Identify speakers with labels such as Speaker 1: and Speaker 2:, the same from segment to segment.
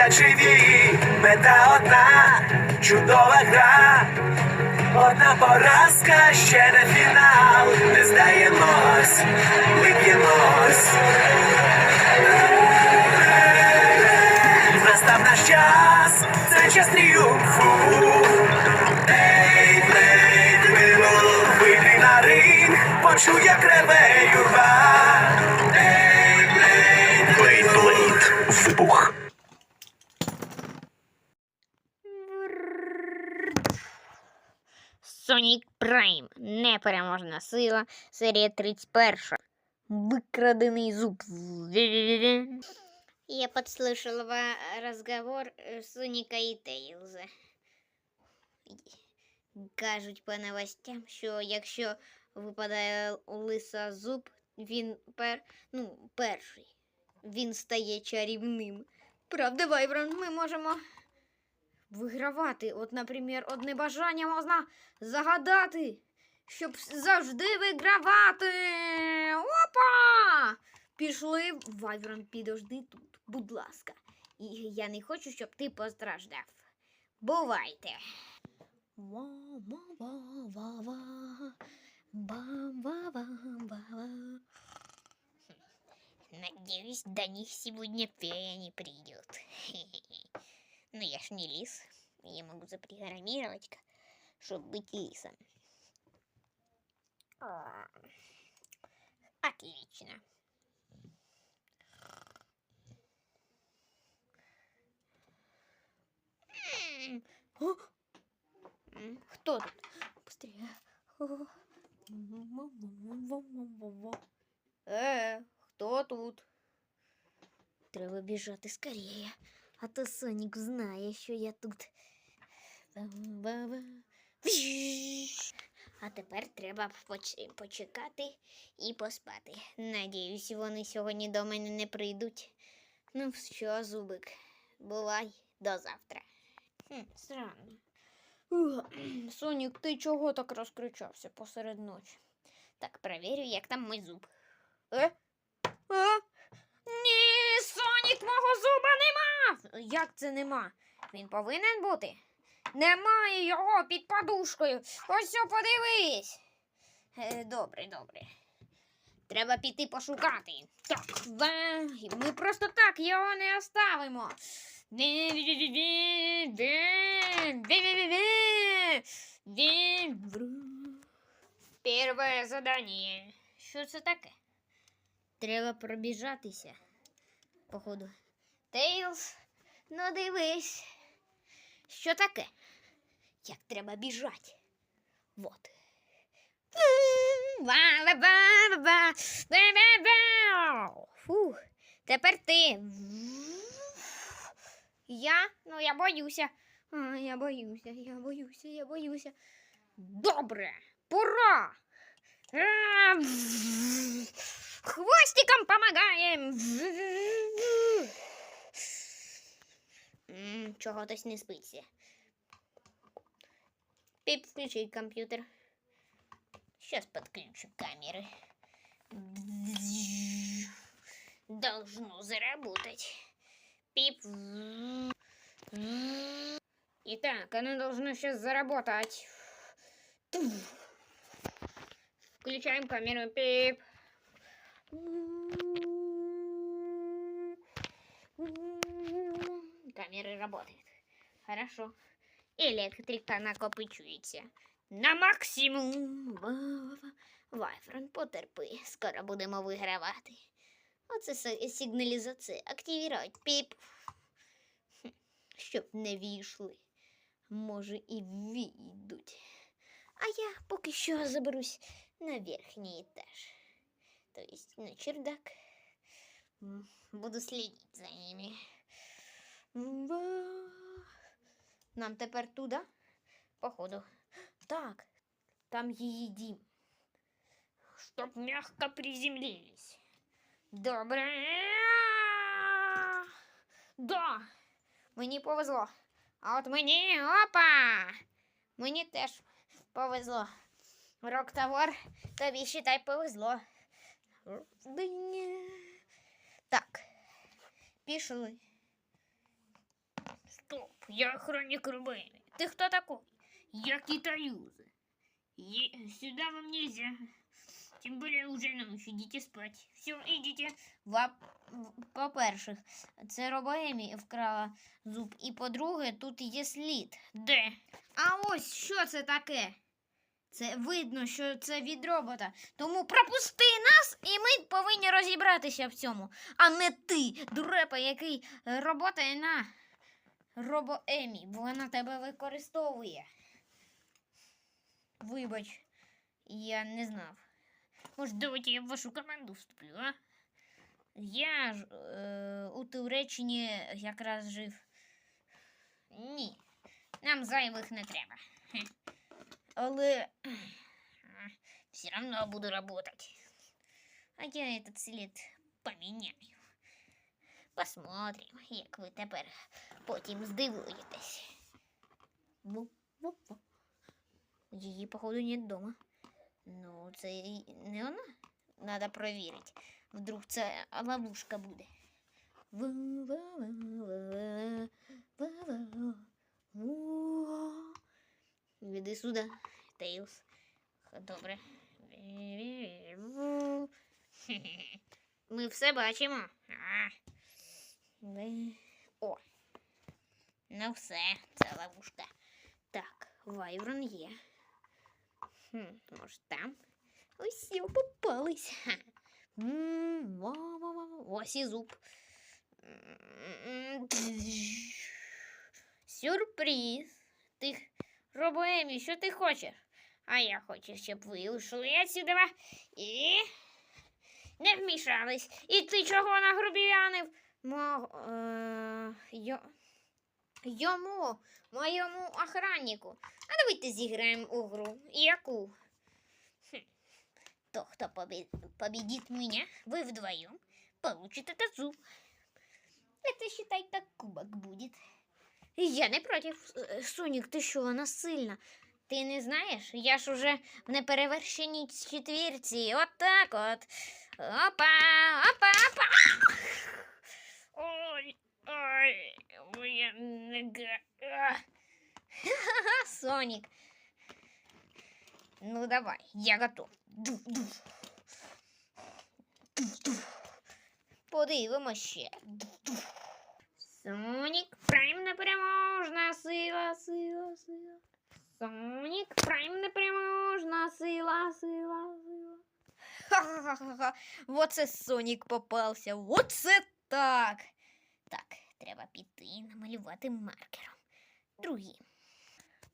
Speaker 1: стоять живі, мета одна, чудова гра. Одна поразка, ще не фінал. Не здаємось, ми б'ємось. Настав наш час, це час тріумфу. Ей, вийди на ринг, почуй, як реве юрба.
Speaker 2: Непереможна сила. Серія 31. Викрадений зуб. Я подслушала разговор э, і Тейлза. Кажуть по новостям, що якщо випадає лиса зуб, він пер... ну, перший. Він стає чарівним. Правда, Вайброн, ми можемо вигравати. От, наприклад, одне бажання можна загадати, щоб завжди вигравати. Опа! Пішли, Вайброн, підожди тут, будь ласка. І я не хочу, щоб ти постраждав. Бувайте. Ва-ва-ва-ва-ва. Ба-ба-ба-ба-ба. Надеюсь, до них сегодня фея не придет. Ну, я ж не лис. Я могу запрограммировать, чтобы быть лисом. А, Отлично. М, о! М, Кто тут? Быстрее. О. Э, кто тут? Треба біжати скоріше, а то Сонік знає, що я тут. Ба-ба-ба. Вжж. А тепер треба почекати і поспати. Надіюсь, вони сьогодні до мене не прийдуть. Ну що, зубик, бувай до завтра. Хм, странно. Ух, Сонік, ти чого так розкричався посеред ночі? Так, перевірю, як там мій зуб. Е? А? Ні, Сонік, мого зуба нема. Як це нема? Він повинен бути. Немає його під подушкою. Ось все, подивись. Е, добре, добре. Треба піти пошукати. Так, ми просто так його не оставимо. Перше задання. Що це таке? Треба пробіжатися. Походу. Тейлз, ну дивись. Що таке? Як треба біжати? Вот. Фух. Тепер ти. Я? Ну, я боюся. Я боюся, я боюся, я боюся. Добре, пора. Хвостиком помогаем. Чого тось не спиться. Пип, включи компьютер. Сейчас подключу камеры. Должно заработать. Пип. Итак, оно должно сейчас заработать. Включаем камеру. Пип. Камера работает. Хорошо. Електрика накопичується. На максимум. Вайфрон, потерпи. Скоро будемо вигравати. Оце сигналізація. Активірувати. Піп. Щоб не війшли. Може і війдуть. А я поки що заберусь на верхній етаж. То есть на чердак. Буду следить за ними. Нам тепер туди? Походу. Так, там її дім. Чтоб мягко приземлились. Добре. Да. Мені повезло. А от мені, опа! Мені теж повезло. Роктавор, тобі считай повезло. Так, пішли.
Speaker 3: Я охранник Рубейна. Ты кто такой? Я китаюза. Е- сюда вам нельзя. Тем более уже ночь, идите спать. Все,
Speaker 2: в- По-перше, це Робоемі вкрала зуб. І по-друге, тут є слід.
Speaker 3: Де?
Speaker 2: А ось що це таке? Це видно, що це від робота. Тому пропусти нас, і ми повинні розібратися в цьому. А не ти, дурепа, який роботає на робоемі. Вона тебе використовує. Вибач, я не знав.
Speaker 3: Может, давайте я в вашу команду вступлю, а?
Speaker 2: Я ж е, у Туреччині якраз жив.
Speaker 3: Ні, нам зайвих не треба.
Speaker 2: Але
Speaker 3: Все равно буду работать.
Speaker 2: а я этот слід
Speaker 3: Поменяю.
Speaker 2: Посмотрим, як ви тепер потім здивуєтесь. Її, походу, нет дома. Ну, це не вона. Надо провірити. Вдруг це ловушка буде. Іди сюди, Тейлз. Добре. Ми все бачимо. О. Ну все, це ловушка. Так, Вайврон є. Хм, може там? Ось все, попались. Ось і зуб. Сюрприз. Ти, Робоемі, що ти хочеш?
Speaker 3: а я хочу, щоб ви ушли отсюда і не вмішались. І ти чого нагрубіянив?
Speaker 2: Е, йо, йому, моєму охраннику. А давайте зіграємо у гру.
Speaker 3: Яку? Хм.
Speaker 2: То, хто побі- победит меня,
Speaker 3: Ви вдвоєм получите тазу.
Speaker 2: это считай как кубок будет. Я не против. Е, Сонік, ти що, вона сильна. Ти не знаєш? Я ж уже в неперевершеній четвірці. От так от. Опа, опа, опа.
Speaker 3: Ой, ой, моя нога. А.
Speaker 2: Ха, Сонік. Ну давай, я готов. Дуф, дуф. Дуф, дуф. Подивимось ще. Дуф, дуф.
Speaker 3: Сонік Прайм непереможна сила, сила, сила. Сонік Прайм непереможна сила, сила, сила.
Speaker 2: Ха-ха-ха-ха. Оце Сонік попався. Оце так. Так, треба піти і намалювати маркером. Другі.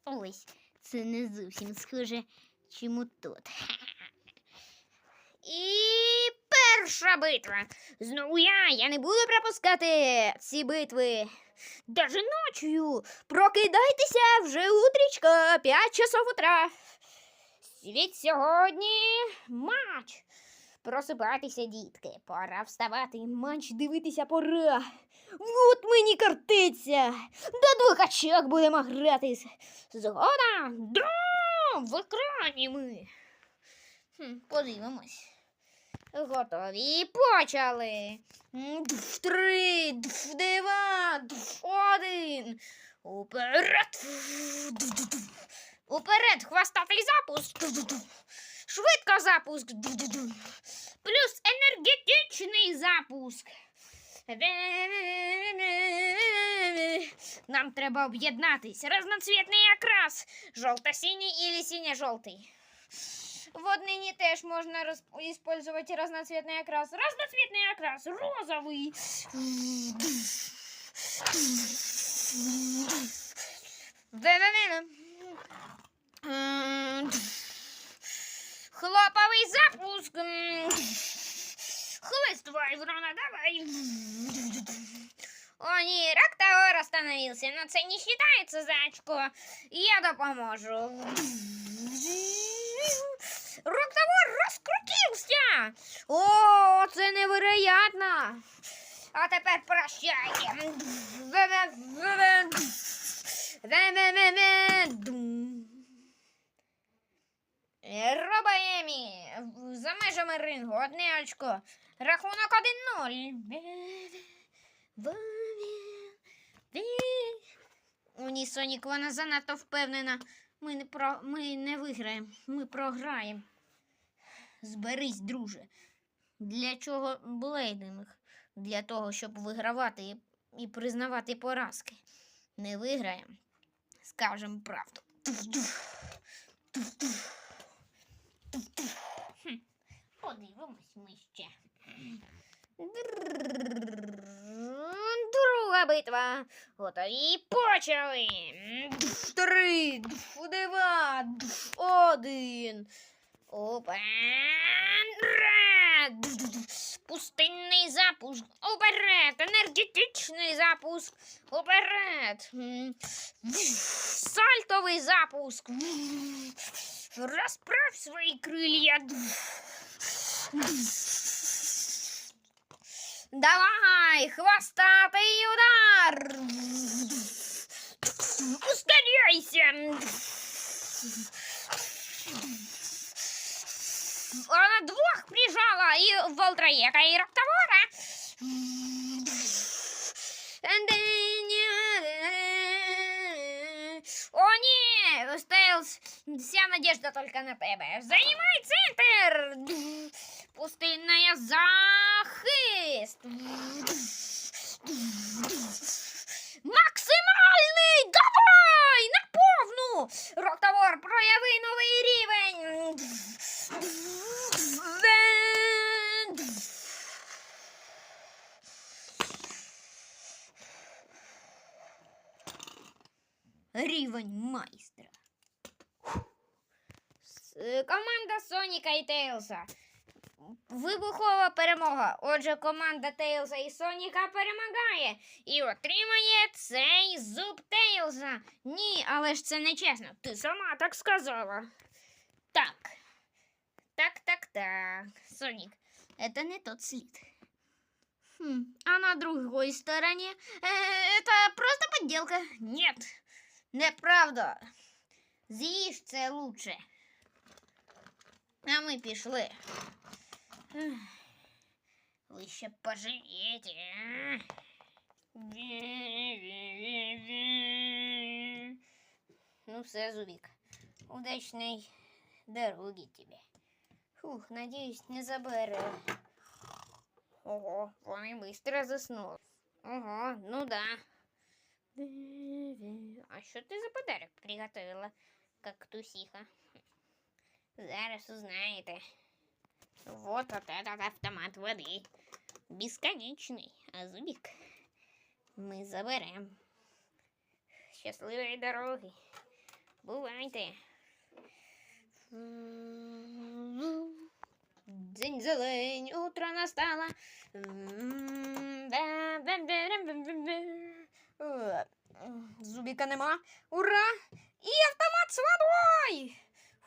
Speaker 2: Ось, це не зовсім схоже, чому тут. І перша битва. Знову я, я не буду пропускати ці битви. Даже ночью. Прокидайтеся вже утрічка, 5 часов утра. Світ сьогодні матч. Просипайтеся, дітки. Пора вставати. Матч дивитися пора. От мені картиця. До двох очок будемо гратись. Згода?
Speaker 3: Да, в екрані ми.
Speaker 2: Хм, подивимось. Готові. Почали. Три, два, один. Уперед. Уперед, хвостатий запуск. Дф, дф, дф. Швидко запуск. Дф, дф, дф.
Speaker 3: Плюс енергетичний запуск.
Speaker 2: Нам треба об'єднатись. Разноцвітний окрас. Жовто-синій или сине-жовтий. В однині теж можна розп- использовать разноцветный окрас. Разноцветный окрас. Розовый. Да-да-да. Хлоповий запуск. М,
Speaker 3: Хлист Вайврона, давай.
Speaker 2: О, ні, Рактаор остановился, но це не считается за очко. Я допоможу. Рактаор розкрутився. О, це невероятно. А тепер прощайте. Робаємі, за межами рингу, одне очко. Рахунок 1-0. ні, Сонік, вона занадто впевнена. Ми не, про... ми не виграємо, ми програємо. Зберись, друже. Для чого блейдинг? Для того, щоб вигравати і, признавати поразки. Не виграємо. Скажемо правду.
Speaker 3: Подивимось ми ще.
Speaker 2: Друга битва. Готові почали. Три, два, один. Опен.
Speaker 3: Пустинний запуск. Уперед! Енергетичний запуск. Уперед!
Speaker 2: Сальтовий запуск.
Speaker 3: Розправ свої крилья.
Speaker 2: Давай, хвостатий удар.
Speaker 3: Ускоряйся!
Speaker 2: Она двох прижала і Волтраєка, і Раптавора. О, ні, Стейлс, вся надежда только на тебе. Займай центр. Пустинная захист. Максимальний! Давай! На повну! Роктавор, прояви новий рівень! Рівень майстра. Команда Соніка і Тейлса. Вибухова перемога. Отже, команда Тейлса і Соніка перемагає і отримає цей зуб Тейлса. Ні, але ж це не чесно. Ти сама так сказала. Так. Так, так, так. Соник, это не тот след. Хм, а на другой стороне э, это просто подделка. Нет, неправда. З'їж це лучше. А ми пішли. Ех, Ви ще пожалієте. а? Ну все, Зубик. Удачной дороги тебе. Фух, надеюсь, не забере. Ого, вони быстро заснули. Ого, ну да. А що ти за подарок приготовила, кактусиха? Зараз узнаєте. Вот от этот автомат воды. Бесконечный. А зубик мы заберем. Щасливої дороги. Бувайте. День зелень, утро настало. Зубіка нема. Ура! І автомат з водою!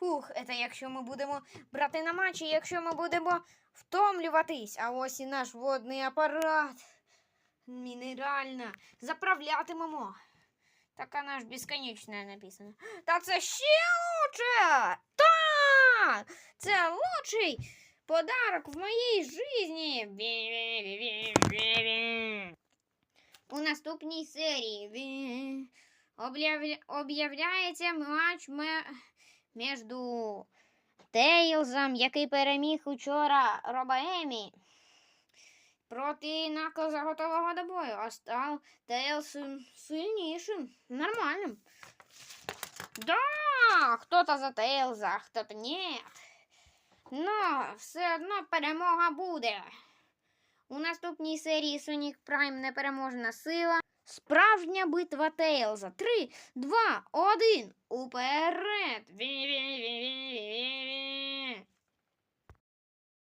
Speaker 2: Фух, це якщо ми будемо брати на матчі, якщо ми будемо втомлюватись. А ось і наш водний апарат. Мінеральна. Заправлятимемо. Так вона ж безконечна написано. Та це ще лучше! Так! Це лучший подарок в моїй житті. У наступній серії об'являється матч ме- між Тейлзом, який переміг учора Робаемі, проти Наклза готового до бою, а став Тейлз сильнішим, нормальним. Да, хто-то за Тейлза, хто-то ні. Но все одно перемога буде. У наступній серії Sonic Prime непереможна сила. Справжня битва Тейлза. Три, два, один. Уперед! Ві-ві-ві-ві-ві-ві.